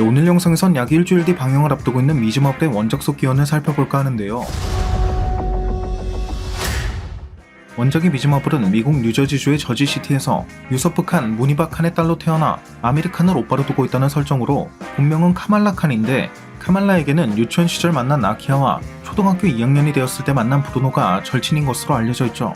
네, 오늘 영상에선 약 일주일 뒤 방영을 앞두고 있는 미즈마블의 원작속 기원을 살펴볼까 하는데요. 원작의 미즈마블은 미국 뉴저지주의 저지시티에서 유서프 칸, 무니바 칸의 딸로 태어나 아미르 칸을 오빠로 두고 있다는 설정으로 본명은 카말라 칸인데 카말라에게는 유치원 시절 만난 아키아와 초등학교 2학년이 되었을 때 만난 브루노가 절친인 것으로 알려져 있죠.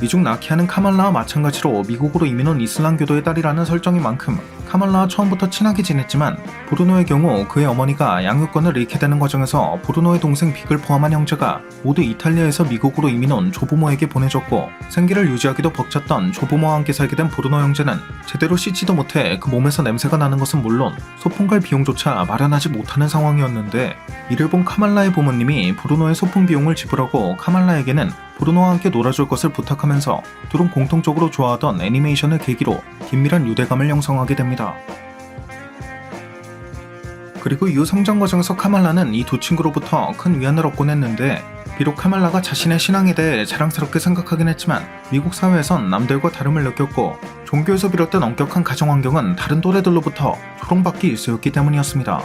미중 나키아는 카말라와 마찬가지로 미국으로 이민 온 이슬람교도의 딸이라는 설정인 만큼 카말라와 처음부터 친하게 지냈지만 브루노의 경우 그의 어머니가 양육권을 잃게 되는 과정에서 브루노의 동생 빅을 포함한 형제가 모두 이탈리아에서 미국으로 이민 온 조부모에게 보내줬고 생계를 유지하기도 벅찼던 조부모와 함께 살게 된 브루노 형제는 제대로 씻지도 못해 그 몸에서 냄새가 나는 것은 물론 소풍 갈 비용조차 마련하지 못하는 상황이었는데 이를 본 카말라의 부모님이 브루노의 소풍 비용을 지불하고 카말라에게는 브루노와 함께 놀아줄 것을 부탁하면서 둘은 공통적으로 좋아하던 애니메이션을 계기로 긴밀한 유대감을 형성하게 됩니다. 그리고 이후 성장 과정에서 카말라는 이 두 친구로부터 큰 위안을 얻곤 했는데 비록 카말라가 자신의 신앙에 대해 자랑스럽게 생각하긴 했지만 미국 사회에선 남들과 다름을 느꼈고 종교에서 비롯된 엄격한 가정 환경은 다른 또래들로부터 조롱받기 일쑤였기 때문이었습니다.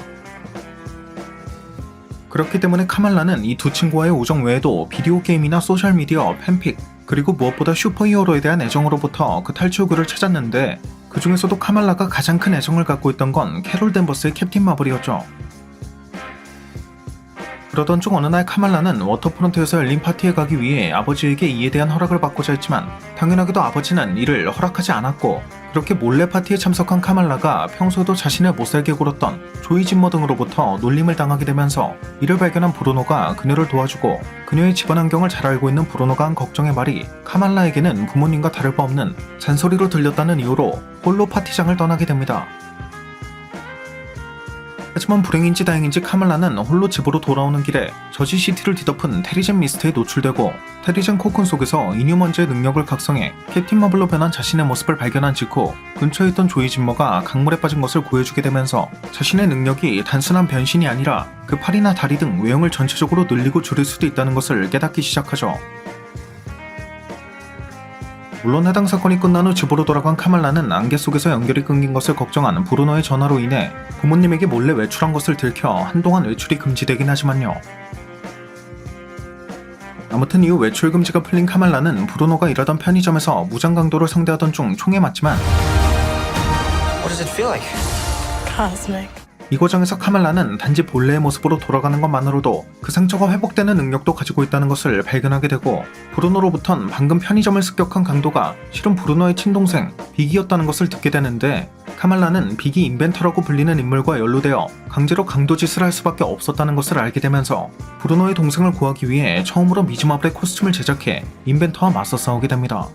그렇기 때문에 카말라는 이 두 친구와의 우정 외에도 비디오 게임이나 소셜 미디어, 팬픽, 그리고 무엇보다 슈퍼히어로에 대한 애정으로부터 그 탈출구를 찾았는데 그 중에서도 카말라가 가장 큰 애정을 갖고 있던 건 캐롤 댄버스의 캡틴 마블이었죠. 그러던 중 어느 날 카말라는 워터프론트에서 열린 파티에 가기 위해 아버지에게 이에 대한 허락을 받고자 했지만 당연하게도 아버지는 이를 허락하지 않았고 그렇게 몰래 파티에 참석한 카말라가 평소에도 자신을 못살게 굴었던 조이 짐머 등으로부터 놀림을 당하게 되면서 이를 발견한 브루노가 그녀를 도와주고 그녀의 집안 환경을 잘 알고 있는 브루노가 한 걱정의 말이 카말라에게는 부모님과 다를 바 없는 잔소리로 들렸다는 이유로 홀로 파티장을 떠나게 됩니다. 하지만 불행인지 다행인지 카말라는 홀로 집으로 돌아오는 길에 저지 시티를 뒤덮은 테리젠 미스트에 노출되고 테리젠 코쿤 속에서 이뉴먼즈의 능력을 각성해 캡틴 마블로 변한 자신의 모습을 발견한 직후 근처에 있던 조이 짐머가 강물에 빠진 것을 구해주게 되면서 자신의 능력이 단순한 변신이 아니라 그 팔이나 다리 등 외형을 전체적으로 늘리고 줄일 수도 있다는 것을 깨닫기 시작하죠. 물론 해당 사건이 끝난 후 집으로 돌아간 카말라는 안개 속에서 연결이 끊긴 것을 걱정한 브루노의 전화로 인해 부모님에게 몰래 외출한 것을 들켜 한동안 외출이 금지되긴 하지만요. 아무튼 이후 외출 금지가 풀린 카말라는 브루노가 일하던 편의점에서 무장 강도를 상대하던 중 총에 맞지만 What does it feel like? Cosmic. 이 과정에서 카말라는 단지 본래의 모습으로 돌아가는 것만으로도 그 상처가 회복되는 능력도 가지고 있다는 것을 발견하게 되고 브루노로부턴 방금 편의점을 습격한 강도가 실은 브루노의 친동생 빅이었다는 것을 듣게 되는데 카말라는 빅이 인벤터라고 불리는 인물과 연루되어 강제로 강도 짓을 할 수밖에 없었다는 것을 알게 되면서 브루노의 동생을 구하기 위해 처음으로 미즈마블의 코스튬을 제작해 인벤터와 맞서 싸우게 됩니다.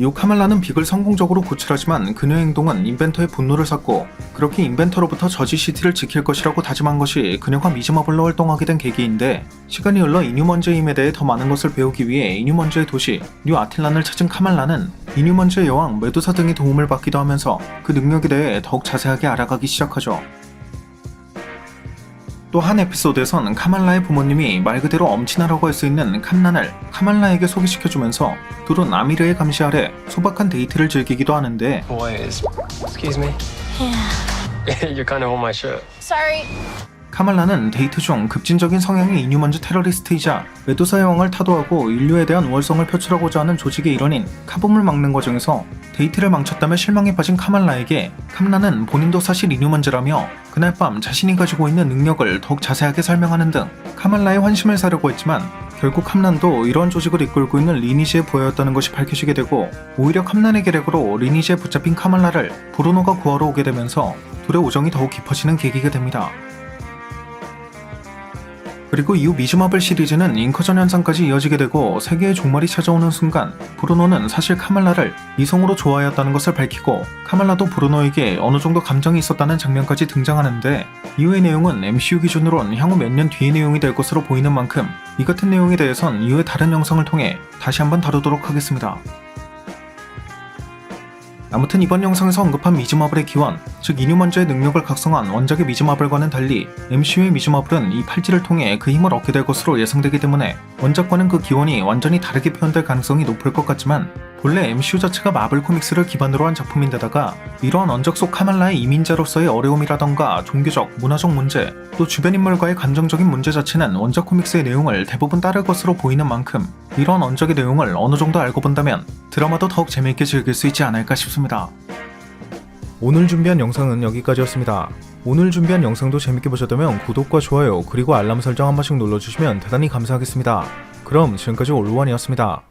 이후 카말라는 빅을 성공적으로 구출하지만 그녀의 행동은 인벤터의 분노를 샀고 그렇게 인벤터로부터 저지시티를 지킬 것이라고 다짐한 것이 그녀가 미즈마블로 활동하게 된 계기인데 시간이 흘러 이뉴먼즈의 힘에 대해 더 많은 것을 배우기 위해 이뉴먼즈의 도시 뉴 아틸란을 찾은 카말라는 이뉴먼즈의 여왕 메두사 등의 도움을 받기도 하면서 그 능력에 대해 더욱 자세하게 알아가기 시작하죠. 또 한 에피소드에선 카말라의 부모님이 말 그대로 엄친아라고 할 수 있는 칸난을 카말라에게 소개시켜주면서 둘은 아미르의 감시 아래 소박한 데이트를 즐기기도 하는데 Boys. Excuse me. You're kind of on my shirt. Sorry. 카말라는 데이트 중 급진적인 성향의 이뉴먼즈 테러리스트이자 메두사 여왕을 타도하고 인류에 대한 우월성을 표출하고자 하는 조직의 일원인 카붐을 막는 과정에서 데이트를 망쳤다며 실망에 빠진 카말라에게 캄라는 본인도 사실 이뉴먼즈라며 그날 밤 자신이 가지고 있는 능력을 더욱 자세하게 설명하는 등 카말라의 환심을 사려고 했지만 결국 캄란도 이러한 조직을 이끌고 있는 리니지의 부하였다는 것이 밝혀지게 되고 오히려 캄란의 계략으로 리니지에 붙잡힌 카말라를 브루노가 구하러 오게 되면서 둘의 우정이 더욱 깊어지는 계기가 됩니다. 그리고 이후 미즈마블 시리즈는 잉커전 현상까지 이어지게 되고 세계의 종말이 찾아오는 순간 브루노는 사실 카말라를 이성으로 좋아하였다는 것을 밝히고 카말라도 브루노에게 어느 정도 감정이 있었다는 장면까지 등장하는데 이후의 내용은 MCU 기준으론 향후 몇 년 뒤의 내용이 될 것으로 보이는 만큼 이 같은 내용에 대해선 이후의 다른 영상을 통해 다시 한번 다루도록 하겠습니다. 아무튼 이번 영상에서 언급한 미즈마블의 기원, 즉 이뉴먼즈의 능력을 각성한 원작의 미즈마블과는 달리 MCU의 미즈마블은 이 팔찌를 통해 그 힘을 얻게 될 것으로 예상되기 때문에 원작과는 그 기원이 완전히 다르게 표현될 가능성이 높을 것 같지만 본래 MCU 자체가 마블 코믹스를 기반으로 한 작품인데다가 이러한 언적 속 카말라의 이민자로서의 어려움이라던가 종교적, 문화적 문제, 또 주변 인물과의 감정적인 문제 자체는 원작 코믹스의 내용을 대부분 따를 것으로 보이는 만큼 이러한 언적의 내용을 어느 정도 알고 본다면 드라마도 더욱 재미있게 즐길 수 있지 않을까 싶습니다. 오늘 준비한 영상은 여기까지였습니다. 오늘 준비한 영상도 재밌게 보셨다면 구독과 좋아요 그리고 알람 설정 한 번씩 눌러주시면 대단히 감사하겠습니다. 그럼 지금까지 올루원이었습니다.